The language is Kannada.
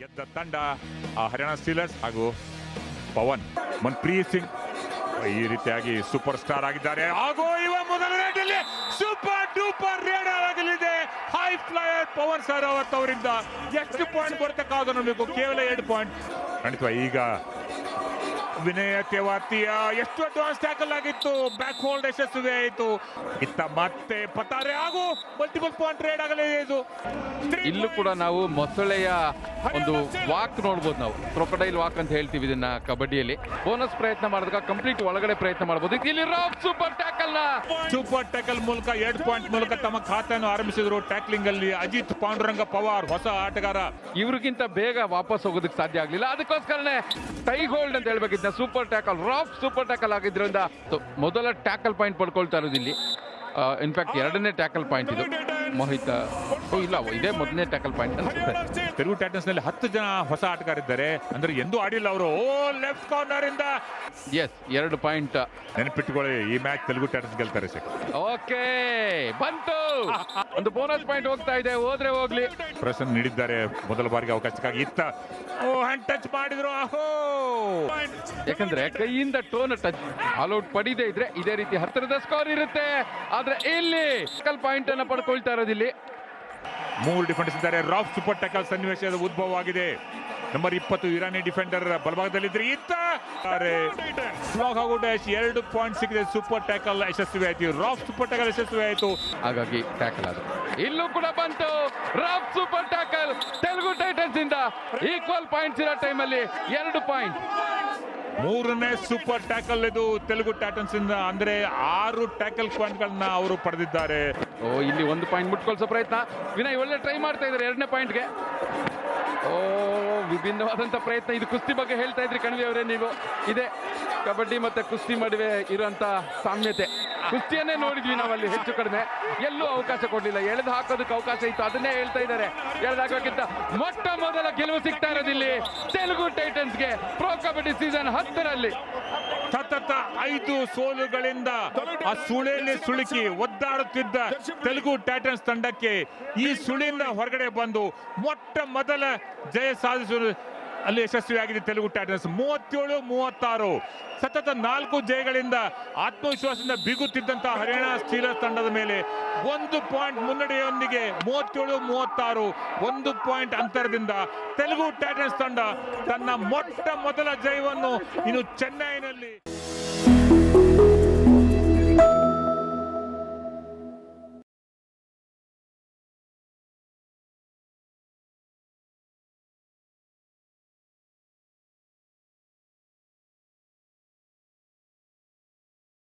ಗೆದ್ದ ತಂಡ ಹರಿಯಾಣ ಸ್ಟೀಲರ್ಸ್ ಹಾಗೂ ಪವನ್ ಮನ್ಪ್ರೀತ್ ಸಿಂಗ್ ಈ ರೀತಿಯಾಗಿ ಸೂಪರ್ ಸ್ಟಾರ್ ಆಗಿದ್ದಾರೆ. ಹಾಗೂ ಇವ ಮೊದಲ ರೇಟಲ್ಲಿ ಸೂಪರ್ ಡೂಪರ್ ರೇಡ್ ಆಗಲಿದೆ. ಹೈ ಫ್ಲೈಯರ್ ಪವನ್ ಸರ್ ಅವರಿಂದ ಎಷ್ಟು ಪಾಯಿಂಟ್ ಬರ್ತಕ್ಕಾಗ ನೋಡಬೇಕು ಕೇವಲ ಎರಡು ಪಾಯಿಂಟ್ ಖಂಡಿತ ಈಗ ವಿನಯ ತೇವಾತಿಯ ಎಷ್ಟು ಅಡ್ವಾನ್ಸ್ ಟ್ಯಾಕಲ್ ಆಗಿತ್ತು ಬ್ಯಾಕ್ ಹೋಲ್ಡ್ ಯಶಸ್ವಿ ಆಯಿತು. ಇತ್ತ ಮತ್ತೆ ಪತಾರೆ ಹಾಗೂ ಮಲ್ಟಿಪಲ್ ಪಾಯಿಂಟ್ ರೇಡ್ ಆಗಲಿದೆ ಇದು. ಇಲ್ಲೂ ಕೂಡ ನಾವು ಮೊಸಳೆಯ ಒಂದು ವಾಕ್ ನೋಡ್ಬೋದು ನಾವು. ಕ್ರೊಕಡೈಲ್ ವಾಕ್ ಅಂತ ಹೇಳ್ತೀವಿ ಇದನ್ನ ಕಬಡ್ಡಿಯಲ್ಲಿ. ಬೋನಸ್ ಪ್ರಯತ್ನ ಮಾಡಿದಾಗ ಕಂಪ್ಲೀಟ್ ಒಳಗಡೆ ಪ್ರಯತ್ನ ಮಾಡಬಹುದು ಇಲ್ಲಿ rock super tackle super tackle ಮೂಲಕ ಎರಡು ಪಾಯಿಂಟ್ ಮೂಲಕ ತಮ್ಮ ಖಾತೆಯನ್ನು ಆರಂಭಿಸಿದ್ರು. ಟ್ಯಾಕ್ಲಿಂಗ್ ಅಲ್ಲಿ ಅಜಿತ್ ಪಾಂಡುರಂಗ ಪವಾರ್ ಹೊಸ ಆಟಗಾರ. ಇವ್ರಿಗಿಂತ ಬೇಗ ವಾಪಸ್ ಹೋಗೋದಕ್ಕೆ ಸಾಧ್ಯ ಆಗ್ಲಿಲ್ಲ. ಅದಕ್ಕೋಸ್ಕರನೇ ಟೈ ಹೋಲ್ಡ್ ಅಂತ ಹೇಳ್ಬೇಕಿದ್ನ ಸೂಪರ್ ಟ್ಯಾಕಲ್ ರಾಫ್ ಸೂಪರ್ ಟ್ಯಾಕಲ್ ಆಗಿದ್ರಿಂದ ಮೊದಲ ಟ್ಯಾಕಲ್ ಪಾಯಿಂಟ್ ಪಡ್ಕೊಳ್ತಾ ಇರೋದು ಇಲ್ಲಿ. ಇನ್ಫ್ಯಾಕ್ಟ್ ಎರಡನೇ ಟ್ಯಾಕಲ್ ಪಾಯಿಂಟ್ ಇದು. ಮೋಹಿತ್ ಇಲ್ಲ ಇದೇ ಮೊದಲನೇ ಟ್ಯಾಕಲ್ ಪಾಯಿಂಟ್ ಅನ್ಸುತ್ತೆ. ತೆಲುಗು ಟ್ಯಾಟನ್ಸ್ನಲ್ಲಿ ಹತ್ತು ಜನ ಹೊಸ ಆಟಗಾರ ಇದ್ದಾರೆ ಅಂದ್ರೆ ಎಂದೂ ಆಡಿಲ್ಲ ಅವರು. ಓ ಲೆಫ್ಟ್ ಕಾರ್ನರ್ ಇಂದ. ಎಸ್ ಎರಡು ಪಾಯಿಂಟ್. ನೆನಪಿಟ್ಟುಕೊಳ್ಳಿ ಈ ಮ್ಯಾಚ್ ತೆಲುಗು ಟ್ಯಾಟನ್ಸ್ ಗೆಲ್ತಾರೆ ಸರ್ ಓಕೆ ಬಂತು. ಒಂದು ಬೋನಸ್ ಪಾಯಿಂಟ್ ಹೋಗ್ತಾ ಇದೆ ಹೋದ್ರೆ ಹೋಗ್ಲಿ. ಪ್ರಶ್ನೆ ನೀಡಿದ್ದಾರೆ ಮೊದಲ ಬಾರಿಗೆ ಅವಕಾಶಕ್ಕಾಗಿ ಇತ್ತ. ಓ ಹ್ಯಾಂಡ್ ಟಚ್ ಮಾಡಿದ್ರು ಅಹೋ ಯಾಕಂದ್ರೆ ಕೈಯಿಂದ ಟೋನ್ ಟಚ್ ಆಲ್ಔಟ್ ಪಡಿದೇ ಇದ್ರೆ ಇದೇ ರೀತಿ ಹತ್ತಿರದ ಸ್ಕೋರ್ ಇರುತ್ತೆ. ಆದ್ರೆ ಇಲ್ಲಿ ಪಾಯಿಂಟ್ ಅನ್ನ ಪಡ್ಕೊಳ್ತಾ ಇರೋದಿಲ್ಲಿ. ಮೂರು ಡಿಫೆಂಡರ್ಸ್ ಇದ್ದಾರೆ. ರಾಫ್ ಸೂಪರ್ ಟ್ಯಾಕಲ್ ಸನ್ನಿವೇಶದ ಉದ್ಭವವಾಗಿದೆ ನಂಬರ್ ಇಪ್ಪತ್ತು ಇರಾನಿ ಡಿಫೆಂಡರ್ ಬಲಭಾಗದಲ್ಲಿದ್ರೆ ಇತ್ತ ಹಾಗೂ ಡ್ಯಾಶ್ ಎರಡು ಪಾಯಿಂಟ್ ಸಿಕ್ಕಿದೆ. ಸೂಪರ್ ಟ್ಯಾಕಲ್ ಯಶಸ್ವಿ ಆಯ್ತು ರಾಫ್ ಸೂಪರ್ ಟ್ಯಾಕಲ್ ಯಶಸ್ವಿ ಆಯಿತು ಹಾಗಾಗಿ ಟ್ಯಾಕಲ್ ಅದು. ಇಲ್ಲೂ ಕೂಡ ಬಂತು. ರಾಫ್ ಸೂಪರ್ ಟ್ಯಾಕಲ್ ತೆಲುಗು ಟೈಟನ್ಸ್ ಇಂದ ಈಕ್ವಲ್ ಪಾಯಿಂಟ್ಸ್ ಇರೋ ಟೈಮಲ್ಲಿ ಎರಡು ಪಾಯಿಂಟ್ ಮೂರನೇ ಸೂಪರ್ ಟ್ಯಾಕಲ್ ಇದು ತೆಲುಗು ಟ್ಯಾಟನ್ಸ್ ಇಂದ ಅಂದ್ರೆ ಆರು ಟ್ಯಾಕಲ್ ಪಾಯಿಂಟ್ ಗಳನ್ನ ಅವರು ಪಡೆದಿದ್ದಾರೆ. ಓ, ಇಲ್ಲಿ ಒಂದು ಪಾಯಿಂಟ್ ಮುಟ್ಕೊಳ್ಸೋ ಪ್ರಯತ್ನ. ವಿನಯ್, ಒಳ್ಳೆ ಟ್ರೈ ಮಾಡ್ತಾ ಇದ್ದಾರೆ ಎರಡನೇ ಪಾಯಿಂಟ್ಗೆ ಓ ವಿಭಿನ್ನವಾದಂಥ ಪ್ರಯತ್ನ. ಇದು ಕುಸ್ತಿ ಬಗ್ಗೆ ಹೇಳ್ತಾ ಇದ್ರಿ ಕಣ್ವಿ ಅವರೇ ನೀವು. ಇದೆ ಕಬಡ್ಡಿ ಮತ್ತೆ ಕುಸ್ತಿ ನಡುವೆ ಇರುವಂತ ಸಾಮ್ಯತೆ. ಕುಸ್ತಿಯನ್ನೇ ನೋಡಿದ್ವಿ ನಾವಲ್ಲಿ ಹೆಚ್ಚು ಕಡಿಮೆ. ಎಲ್ಲೂ ಅವಕಾಶ ಕೊಡಲಿಲ್ಲ. ಎಳೆದು ಹಾಕೋದಕ್ಕೆ ಅವಕಾಶ ಇತ್ತು. ಅದನ್ನೇ ಹೇಳ್ತಾ ಇದ್ದಾರೆ. ಎಳೆದು ಹಾಕೋಕ್ಕಿಂತ ಮೊಟ್ಟ ಮೊದಲ ಗೆಲುವು ಸಿಗ್ತಾ ಇರೋದಿಲ್ಲಿ ಟೈಟನ್ಸ್ಗೆ ಪ್ರೋ ಕಬಡ್ಡಿ ಸೀಸನ್ ಹತ್ತರಲ್ಲಿ. ಸತತ ಐದು ಸೋಲುಗಳಿಂದ ಆ ಸುಳಿಯಲ್ಲಿ ಸುಳುಕಿ ಒದ್ದಾಡುತ್ತಿದ್ದ ತೆಲುಗು ಟೈಟನ್ಸ್ ತಂಡಕ್ಕೆ ಈ ಸುಳಿಯಿಂದ ಹೊರಗಡೆ ಬಂದು ಮೊಟ್ಟ ಮೊದಲ ಜಯ ಸಾಧಿಸುವುದು ಅಲ್ಲಿ ಯಶಸ್ವಿಯಾಗಿದೆ ತೆಲುಗು ಟೈಟನ್ಸ್. ಮೂವತ್ತೇಳು, ಮೂವತ್ತಾರು. ಸತತ ನಾಲ್ಕು ಜಯಗಳಿಂದ ಆತ್ಮವಿಶ್ವಾಸದಿಂದ ಬೀಗುತ್ತಿದ್ದಂತಹ ಹರಿಯಾಣ ಸ್ಟೀಲರ್ಸ್ ತಂಡದ ಮೇಲೆ ಒಂದು ಪಾಯಿಂಟ್ ಮುನ್ನಡೆಯೊಂದಿಗೆ ಮೂವತ್ತೇಳು, ಮೂವತ್ತಾರು, ಒಂದು ಪಾಯಿಂಟ್ ಅಂತರದಿಂದ ತೆಲುಗು ಟೈಟನ್ಸ್ ತಂಡ ತನ್ನ ಮೊಟ್ಟ ಮೊದಲ ಜಯವನ್ನು ಇನ್ನು ಚೆನ್ನೈನಲ್ಲಿ